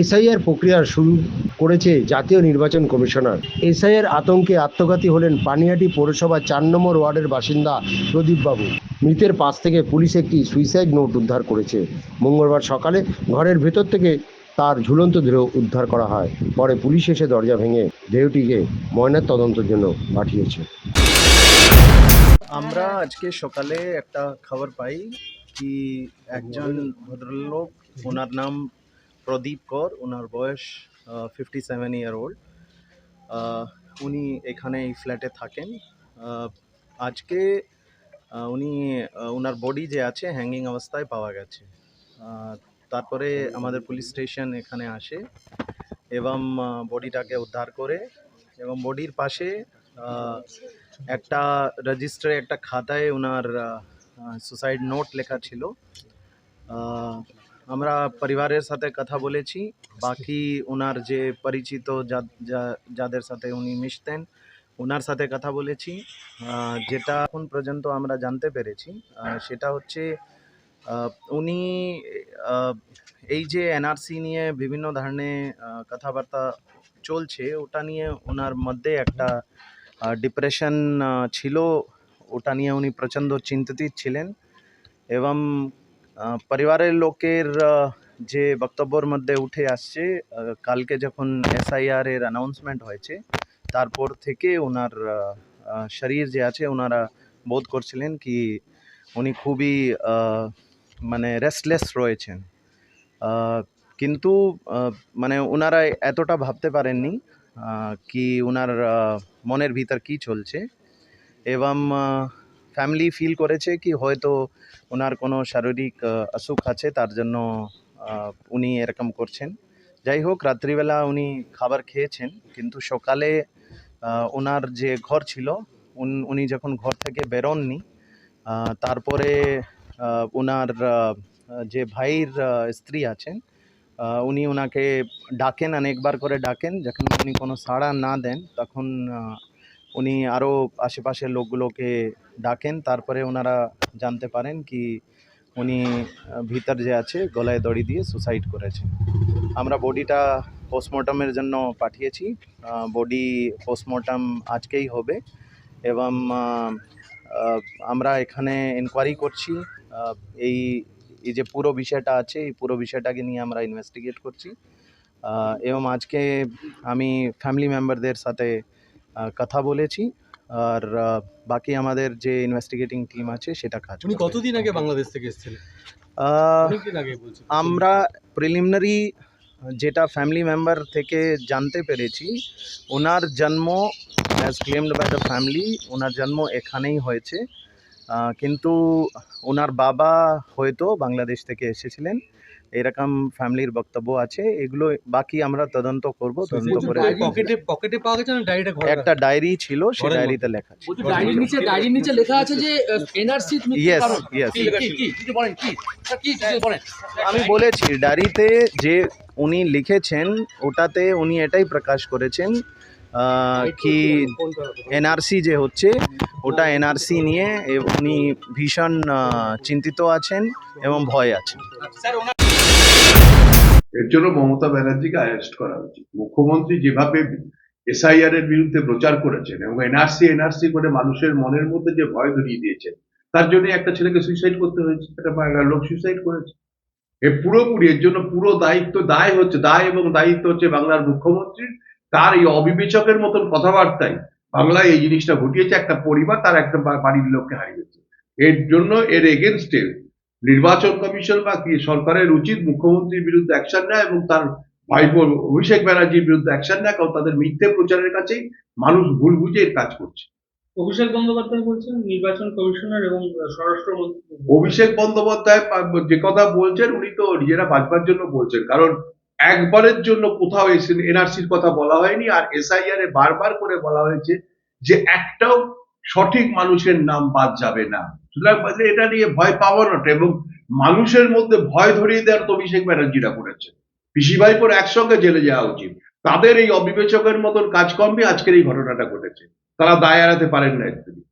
SIR প্রক্রিয়া শুরু করেছে জাতীয় নির্বাচন কমিশনার। এসআইআর আতঙ্কে আত্মঘাতী হলেন পানিহাটি পৌরসভা চার নম্বর ওয়ার্ডের বাসিন্দা প্রদীপবাবু। মৃতের পাশ থেকে পুলিশ একটি সুইসাইড নোট উদ্ধার করেছে। মঙ্গলবার সকালে ঘরের ভেতর থেকে তার ঝুলন্ত দেহ উদ্ধার করা হয়। পরে পুলিশ এসে দরজা ভেঙে দেহটিকে ময়নার তদন্তের জন্য পাঠিয়েছে। আমরা আজকে সকালে একটা খবর পাই কি একজন ভদ্রলোক, ওনার নাম প্রদীপ কর ওনার বয়স ফিফটি সেভেন ইয়ার ওল্ড উনি এখানে এই ফ্ল্যাটে থাকেন। আজকে উনি ওনার বডি যে আছে হ্যাঙ্গিং অবস্থায় পাওয়া গেছে। তারপরে আমাদের পুলিশ স্টেশন এখানে আসে এবং বডিটাকে উদ্ধার করে এবং বডির পাশে একটা রেজিস্টারে একটা খাতায় ওনার সুসাইড নোট লেখা ছিল। আমরা পরিবারের সাথে কথা বলেছি। বাকি ওনার যে পরিচিত যাদের সাথে উনি মিশতেন, ওনার সাথে কথা বলেছি। যেটা এখন পর্যন্ত আমরা জানতে পেরেছি সেটা হচ্ছে উনি এই যে এনআরসি নিয়ে বিভিন্ন ধরনের কথাবার্তা চলছে, ওটা নিয়ে ওনার মধ্যে একটা ডিপ্রেশন ছিল। ওটা নিয়ে উনি প্রচণ্ড চিন্তিত ছিলেন। এবং পরিবারের লোকের যে বক্তব্যর মধ্যে উঠে আসছে কালকে যখন এসআইআর এর অ্যানাউন্সমেন্ট হয়েছে, তারপর থেকে ওনার শরীর যে আছে, ওনারা বোধ করছিলেন কি উনি খুবই মানে রেস্টলেস রয়েছেন। কিন্তু মানে ওনারা এতটা ভাবতে পারেননি কি ওনার মনের ভিতর কি চলছে। এবং ফ্যামিলি ফিল করেছে কি হয়তো ওনার কোনো শারীরিক অসুখ আছে, তার জন্য উনি এরকম করছেন। যাই হোক, রাত্রিবেলা উনি খাবার খেয়েছেন, কিন্তু সকালে ওনার যে ঘর ছিল, উন- যখন ঘর থেকে বেরোননি তারপরে ওনার যে ভাইয়ের স্ত্রী আছেন উনি ওনাকে ডাকেন, অনেকবার করে ডাকেন, যখন উনি কোনো সাড়া না দেন, তখন উনি আরও আশেপাশের লোকগুলোকে ডাকেন, তারপরে ওনারা জানতে পারেন কি উনি ভিতর যে আছে, গলায় দড়ি দিয়ে সুসাইড করেছে আমরা বডিটা পোস্টমর্টমের জন্য পাঠিয়েছি। বডি পোস্টমর্টম আজকেই হবে এবং আমরা এখানে এনকোয়ারি করছি। এই এই যে পুরো বিষয়টা আছে, এই পুরো বিষয়টাকে নিয়ে আমরা ইনভেস্টিগেট করছি। এবং আজকে আমি ফ্যামিলি মেম্বারদের সাথে কথা বলেছি আর বাকি আমাদের যে ইনভেস্টিগেটিং টিম আছে সেটা কাজ উনি কতদিন আগে বাংলাদেশ থেকে এসেছিলেন? আমরা প্রিলিমিনারি যেটা ফ্যামিলি মেম্বার থেকে জানতে পেরেছি ওনার জন্ম as claimed by the family ওনার জন্ম এখানেই হয়েছে। কিন্তু ওনার বাবা হয়তো বাংলাদেশ থেকে এসেছিলেন। এরকম ফ্যামিলির বক্তব্য আছে এগুলো বাকি আমরা তদন্ত করব তদন্ত করে পকেটে পকেটে পাওয়া গেছে না ডায়েরিটা একটা ডায়েরি ছিল সেই ডায়েরিতে লেখা ডায়েরির নিচে ডায়েরির নিচে লেখা আছে যে এনআরসি Yes, yes. কি কি কি কিছু বলেন কি? স্যার, কি কিছু বলেন? আমি বলেছি ডায়েরিতে যে উনি লিখেছেন ওটাতে উনি এটাই প্রকাশ করেছেন কি এনআরসি যে হচ্ছে ওটা এনআরসি নিয়ে উনি ভীষণ চিন্তিত আছেন এবং ভয় আছেন। এর জন্য মমতা ব্যানার্জিকে অ্যারেস্ট করা উচিত। মুখ্যমন্ত্রী যেভাবে এসআইআর এর বিরুদ্ধে প্রচার করেছেন এবং এনআরসি এনআরসি করে মানুষের মনের মধ্যে যে ভয় ধরিয়ে দিয়েছেন, তার জন্য একটা ছেলেকে সুইসাইড করতে হয়েছে, একটা লোক সুইসাইড করেছে। এ পুরোপুরি এর জন্য পুরো দায়িত্ব, দায় হচ্ছে, দায় এবং দায়িত্ব হচ্ছে বাংলার মুখ্যমন্ত্রীর। তার এই অবিবেচকের মতন কথাবার্তায় বাংলায় এই জিনিসটা ঘটিয়েছে, একটা পরিবার তার একটা বাড়ির লোককে হারিয়েছে। এর জন্য এর এগেনস্টে নির্বাচন কমিশন বা কি সরকারের উচিত মুখ্যমন্ত্রীর বিরুদ্ধে অ্যাকশন নেয় এবং তার ভাইপো অভিষেক ব্যানার্জির বিরুদ্ধে অ্যাকশন নেয় কারণ তাদের মিথ্যে প্রচারের কাছেই মানুষ ভুল বুঝে এর কাজ করছে। অভিষেক বন্দ্যোপাধ্যায় বলছেন নির্বাচন কমিশনার এবং স্বরাষ্ট্রমন্ত্রী। অভিষেক বন্দ্যোপাধ্যায় যে কথা বলছেন উনি তো নিজেরা বাঁচবার জন্য বলছেন কারণ একবারের জন্য কোথাও এনআরসির কথা বলা হয়নি আর এসআইআর এ বারবার করে বলা হয়েছে যে একটাও সঠিক মানুষের নাম বাদ যাবে না। সুতরাং এটা নিয়ে ভয় পাওয়ানোটা এবং মানুষের মধ্যে ভয় ধরিয়ে দেওয়ার তো অভিষেক ব্যানার্জিরা করেছে পিসি ভাইপোর একসঙ্গে জেলে যাওয়া উচিত। তাদের এই অবিবেচকের মতন কাজকর্মে আজকের এই ঘটনাটা ঘটেছে। তারা দায় এড়াতে পারেন না থেকে।